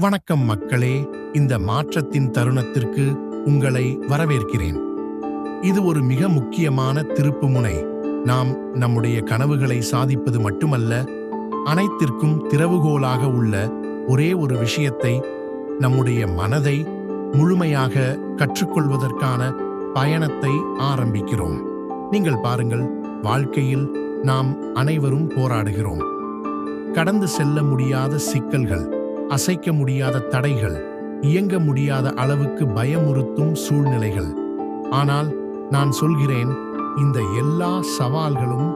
வணக்கம் மக்களே இந்த மாற்றத்தின் தருணத்திற்கு உங்களை வரவேற்கிறேன். இது ஒரு மிக முக்கியமான திருப்புமுனை நாம் நம்முடைய கனவுகளை சாதிப்பது மட்டுமல்ல அனைத்திற்கும் திறவுகோலாக உள்ள ஒரே ஒரு விஷயத்தை நம்முடைய மனதை முழுமையாக கற்றுக்கொள்வதற்கான பயணத்தை ஆரம்பிக்கிறோம். நீங்கள் பாருங்கள் வாழ்க்கையில் நாம் அனைவரும் போராடுகிறோம். கடந்து செல்ல முடியாத சிக்கல்கள் அசைக்க முடியாத தடைகள் இயங்க முடியாத அளவுக்கு பயமுறுத்தும் சூழ்நிலைகள். ஆனால் நான் சொல்கிறேன் இந்த எல்லா சவால்களும்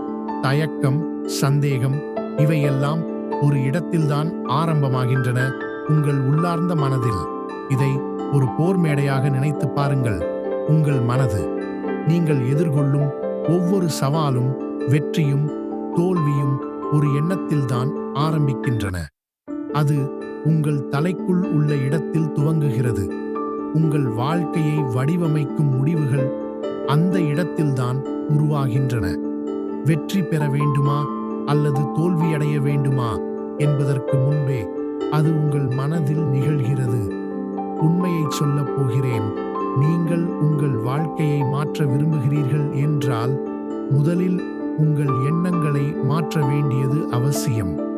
தயக்கம் சந்தேகம் இவையெல்லாம் ஒரு இடத்தில்தான் ஆரம்பமாகின்றன உங்கள் உள்ளார்ந்த மனதில். இதை ஒரு போர் மேடையாக நினைத்து பாருங்கள் உங்கள் மனது. நீங்கள் எதிர்கொள்ளும் ஒவ்வொரு சவாலும் வெற்றியும் தோல்வியும் ஒரு எண்ணத்தில்தான் ஆரம்பிக்கின்றன. அது உங்கள் தலைக்குள் உள்ள இடத்தில் துவங்குகிறது. உங்கள் வாழ்க்கையை வடிவமைக்கும் முடிவுகள் அந்த இடத்தில்தான் உருவாகின்றன. வெற்றி பெற வேண்டுமா அல்லது தோல்வியடைய வேண்டுமா என்பதற்கு முன்பே அது உங்கள் மனதில் நிகழ்கிறது. உண்மையை சொல்லப் போகிறேன். நீங்கள் உங்கள் வாழ்க்கையை மாற்ற விரும்புகிறீர்கள் என்றால் முதலில் உங்கள் எண்ணங்களை மாற்ற வேண்டியது அவசியம்.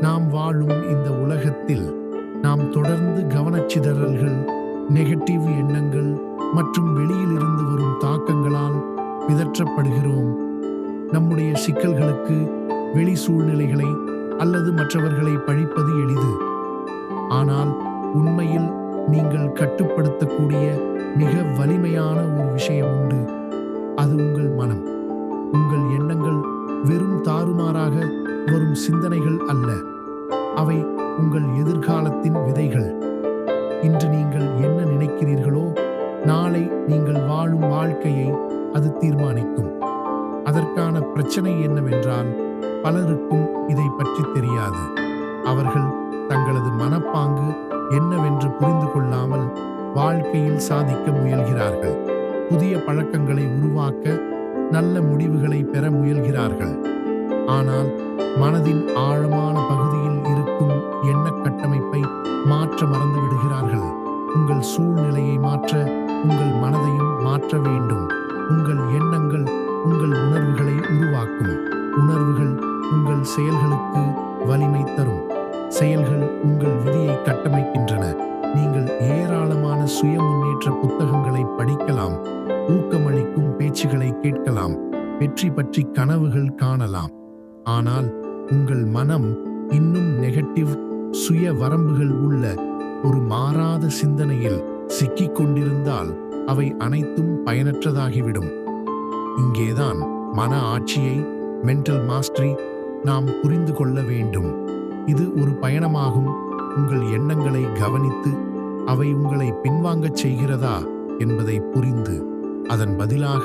நாம் வாழும் இந்த உலகத்தில் நாம் தொடர்ந்து கவனச்சிதறல்கள் நெகட்டிவ் எண்ணங்கள் மற்றும் வெளியிலிருந்து வரும் தாக்கங்களால் பிதற்றப்படுகிறோம் நம்முடைய சிக்கல்களுக்கு வெளி சூழ்நிலைகளை அல்லது மற்றவர்களை பழிப்பது எளிது. ஆனால் உண்மையில் நீங்கள் கட்டுப்படுத்தக்கூடிய மிக வலிமையான ஒரு விஷயம் உண்டு. அது உங்கள் மனம். உங்கள் எண்ணங்கள் வெறும் தாறுமாறாக வரும் சிந்தனைகள் அல்ல. அவை உங்கள் எதிர்காலத்தின் விதைகள். இன்று நீங்கள் என்ன நினைக்கிறீர்களோ நாளை நீங்கள் வாழும் வாழ்க்கையை அது தீர்மானிக்கும். அதற்கான பிரச்சனை என்னவென்றால் பலருக்கும் இதை பற்றி தெரியாது. அவர்கள் தங்களது மனப்பாங்கு என்னவென்று புரிந்து கொள்ளாமல் வாழ்க்கையில் சாதிக்க முயல்கிறார்கள். புதிய பழக்கங்களை உருவாக்க நல்ல முடிவுகளை பெற முயல்கிறார்கள். ஆனால் மனதின் ஆழமான பகுதியில் இருக்கும் எண்ணக் கட்டமைப்பை மாற்ற மறந்து விடுகிறார்கள். உங்கள் சூழ்நிலையை மாற்ற உங்கள் மனதையும் மாற்ற வேண்டும். உங்கள் எண்ணங்கள் உங்கள் உணர்வுகளை உருவாக்கும். உணர்வுகள் உங்கள் செயல்களுக்கு வலிமை தரும். செயல்கள் உங்கள் விதியை கட்டமைக்கின்றன. நீங்கள் ஏராளமான சுய முன்னேற்ற புத்தகங்களை படிக்கலாம். ஊக்கமளிக்கும் பேச்சுகளை கேட்கலாம். வெற்றி பற்றி கனவுகள் காணலாம். ஆனால் உங்கள் மனம் இன்னும் நெகட்டிவ் சுய வரம்புகள் உள்ள ஒரு மாறாத சிந்தனையில் சிக்கிக் கொண்டிருந்தால் அவை அனைத்தும் பயனற்றதாகிவிடும். இங்கேதான் மன ஆட்சியை மென்டல் மாஸ்டரி நாம் புரிந்து கொள்ள வேண்டும். இது ஒரு பயணமாகும். உங்கள் எண்ணங்களை கவனித்து அவை உங்களை பின்வாங்கச் செய்கிறதா என்பதை புரிந்து அதன் பதிலாக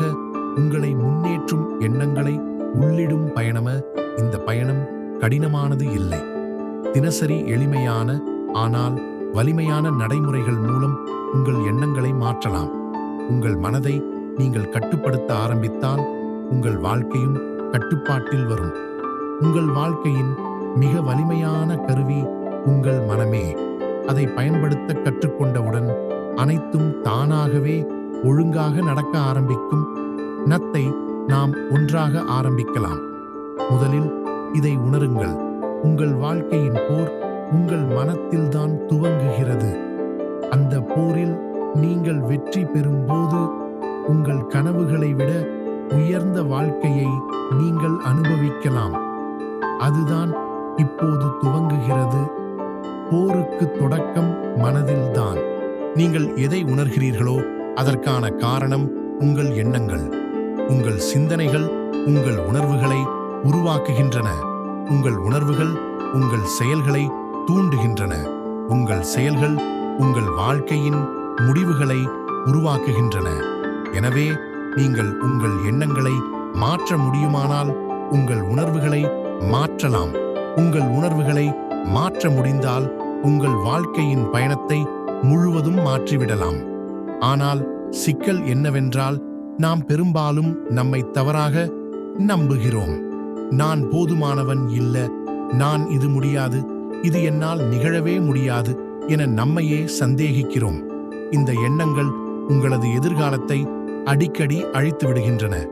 உங்களை முன்னேற்றும் எண்ணங்களை உள்ளிடும் பயணம இந்த பயணம் கடினமானது இல்லை. தினசரி எளிமையான ஆனால் வலிமையான நடைமுறைகள் மூலம் உங்கள் எண்ணங்களை மாற்றலாம். உங்கள் மனதை நீங்கள் கட்டுப்படுத்த ஆரம்பித்தால் உங்கள் வாழ்க்கையும் கட்டுப்பாட்டில் வரும். உங்கள் வாழ்க்கையின் மிக வலிமையான கருவி உங்கள் மனமே. அதை பயன்படுத்த கற்றுக்கொண்டவுடன் அனைத்தும் தானாகவே ஒழுங்காக நடக்க ஆரம்பிக்கும். நத்தை நாம் ஒன்றாக ஆரம்பிக்கலாம். முதலில் இதை உணருங்கள். உங்கள் வாழ்க்கையின் போர் உங்கள் மனத்தில்தான் துவங்குகிறது. அந்த போரில் நீங்கள் வெற்றி பெறும்போது உங்கள் கனவுகளை விட உயர்ந்த வாழ்க்கையை நீங்கள் அனுபவிக்கலாம். அதுதான் இப்போது துவங்குகிறது. போருக்கு தொடக்கம் மனதில்தான் நீங்கள் எதை உணர்கிறீர்களோ அதற்கான காரணம் உங்கள் எண்ணங்கள். உங்கள் சிந்தனைகள் உங்கள் உணர்வுகளை உருவாக்குகின்றன. உங்கள் உணர்வுகள் உங்கள் செயல்களை தூண்டுகின்றன. உங்கள் செயல்கள் உங்கள் வாழ்க்கையின் முடிவுகளை உருவாக்குகின்றன. எனவே நீங்கள் உங்கள் எண்ணங்களை மாற்ற முடியுமானால் உங்கள் உணர்வுகளை மாற்றலாம். உங்கள் உணர்வுகளை மாற்ற முடிந்தால் உங்கள் வாழ்க்கையின் பயணத்தை முழுவதும் மாற்றிவிடலாம். ஆனால் சிக்கல் என்னவென்றால் நாம் பெரும்பாலும் நம்மை தவறாக நம்புகிறோம். நான் போதுமானவன் இல்ல. நான் இது முடியாது. இது என்னால் நிகழவே முடியாது என நம்மையே சந்தேகிக்கிறோம். இந்த எண்ணங்கள் உங்களது எதிர்காலத்தை அடிக்கடி அழித்து விடுகின்றன.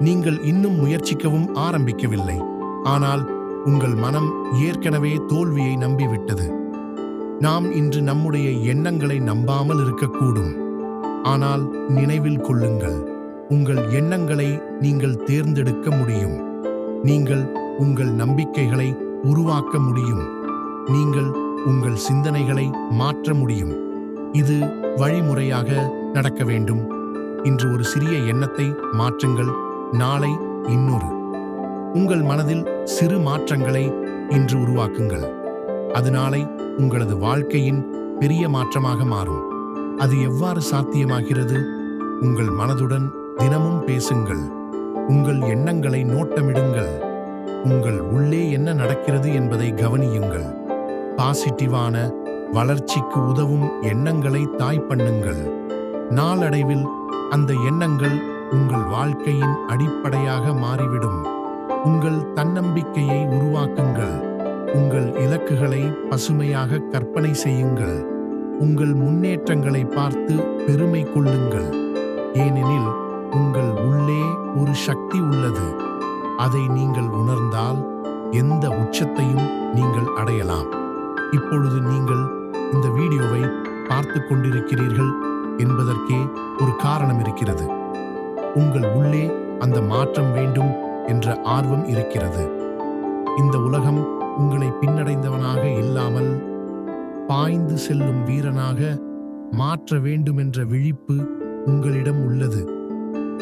நீங்கள் இன்னும் முயற்சிக்கவும் ஆரம்பிக்கவில்லை. ஆனால் உங்கள் மனம் ஏற்கனவே தோல்வியை நம்பிவிட்டது. நாம் இன்று நம்முடைய எண்ணங்களை நம்பாமல் இருக்கக்கூடும். ஆனால் நினைவில் கொள்ளுங்கள். உங்கள் எண்ணங்களை நீங்கள் தேர்ந்தெடுக்க முடியும். நீங்கள் உங்கள் நம்பிக்கைகளை உருவாக்க முடியும். நீங்கள் உங்கள் சிந்தனைகளை மாற்ற முடியும். இது வழிமுறையாக நடக்க வேண்டும். இன்று ஒரு சிறிய எண்ணத்தை மாற்றுங்கள். நாளை இன்னொரு. உங்கள் மனதில் சிறு மாற்றங்களை இன்று உருவாக்குங்கள். அது நாளை உங்களது வாழ்க்கையின் பெரிய மாற்றமாக மாறும். அது எவ்வாறு சாத்தியமாகிறது? உங்கள் மனதுடன் தினமும் பேசுங்கள். உங்கள் எண்ணங்களை நோட்டமிடுங்கள். உங்கள் உள்ளே என்ன நடக்கிறது என்பதை கவனியுங்கள். பாசிட்டிவான வளர்ச்சிக்கு உதவும் எண்ணங்களை தாய் பண்ணுங்கள். நாளடைவில் அந்த எண்ணங்கள் உங்கள் வாழ்க்கையின் அடிப்படையாக மாறிவிடும். உங்கள் தன்னம்பிக்கையை உருவாக்குங்கள். உங்கள் இலக்குகளை பசுமையாக கற்பனை செய்யுங்கள். உங்கள் முன்னேற்றங்களை பார்த்து பெருமை கொள்ளுங்கள். ஏனெனில் உங்கள் உள்ளே ஒரு சக்தி உள்ளது. அதை நீங்கள் உணர்ந்தால் எந்த உச்சத்தையும் நீங்கள் அடையலாம். இப்பொழுது நீங்கள் இந்த வீடியோவை பார்த்து கொண்டிருக்கிறீர்கள் என்பதற்கே ஒரு காரணம் இருக்கிறது. உங்கள் உள்ளே அந்த மாற்றம் வேண்டும் என்ற ஆர்வம் இருக்கிறது. இந்த உலகம் உங்களை பின்னடைந்தவனாக இல்லாமல் பாய்ந்து செல்லும் வீரனாக மாற்ற வேண்டுமென்ற விழிப்பு உங்களிடம் உள்ளது.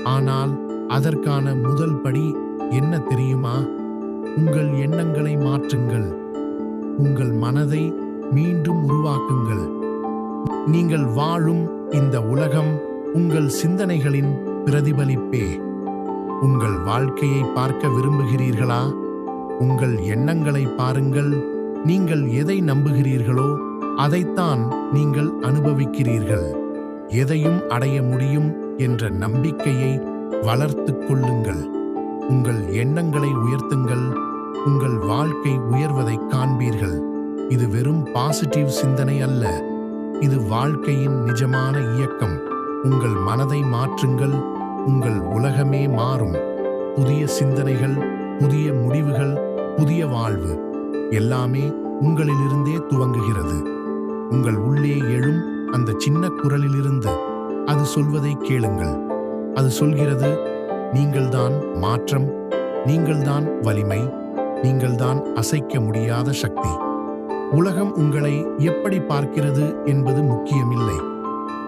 ஆனால் அதற்கான முதல் படி என்ன தெரியுமா? உங்கள் எண்ணங்களை மாற்றுங்கள். உங்கள் மனதை மீண்டும் உருவாக்குங்கள். நீங்கள் வாழும் இந்த உலகம் உங்கள் சிந்தனைகளின் பிரதிபலிப்பே. உங்கள் வாழ்க்கையை பார்க்க விரும்புகிறீர்களா? உங்கள் எண்ணங்களை பாருங்கள். நீங்கள் எதை நம்புகிறீர்களோ அதைத்தான் நீங்கள் அனுபவிக்கிறீர்கள். எதையும் அடைய முடியும் என்ற நம்பிக்கையை வளர்த்துக் கொள்ளுங்கள். உங்கள் எண்ணங்களை உயர்த்துங்கள். உங்கள் வாழ்க்கை உயர்வதைக் காண்பீர்கள். இது வெறும் பாசிட்டிவ் சிந்தனை அல்ல. இது வாழ்க்கையின் நிஜமான இயக்கம். உங்கள் மனதை மாற்றுங்கள். உங்கள் உலகமே மாறும். புதிய சிந்தனைகள் புதிய முடிவுகள் புதிய வாழ்வு எல்லாமே உங்களிலிருந்தே துவங்குகிறது. உங்கள் உள்ளே எழும் அந்த சின்ன குரலிலிருந்து அது சொல்வதை கேளுங்கள். அது சொல்கிறது நீங்கள்தான் மாற்றம் நீங்கள்தான் வலிமை நீங்கள்தான் அசைக்க முடியாத சக்தி. உலகம் உங்களை எப்படி பார்க்கிறது என்பது முக்கியமில்லை.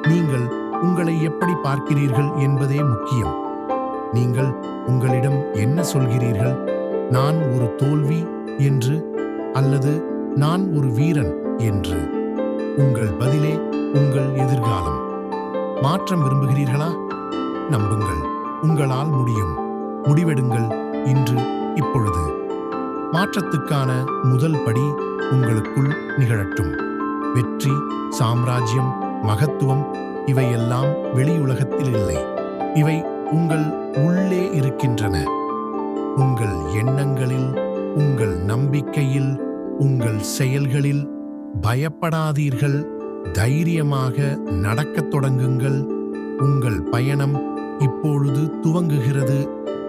நீங்கள் உங்களை எப்படி பார்க்கிறீர்கள் என்பதே முக்கியம். நீங்கள் உங்களிடம் என்ன சொல்கிறீர்கள்? நான் ஒரு தோல்வி என்று அல்லது நான் ஒரு வீரன் என்று. உங்கள் பதிலே உங்கள் எதிர்காலம். மாற்றம் விரும்புகிறீர்களா? நம்புங்கள். உங்களால் முடியும். முடிவெடுங்கள். இன்று இப்பொழுது. மாற்றத்துக்கான முதல் படி உங்களுக்குள் நிகழட்டும். வெற்றி சாம்ராஜ்யம் மகத்துவம் இவையெல்லாம் வெளியுலகத்தில் இல்லை. இவை உங்கள் உள்ளே இருக்கின்றன. உங்கள் எண்ணங்களில் உங்கள் நம்பிக்கையில் உங்கள் செயல்களில் பயப்படாதீர்கள். தைரியமாக நடக்கத் தொடங்குங்கள். உங்கள் பயணம் இப்பொழுது துவங்குகிறது.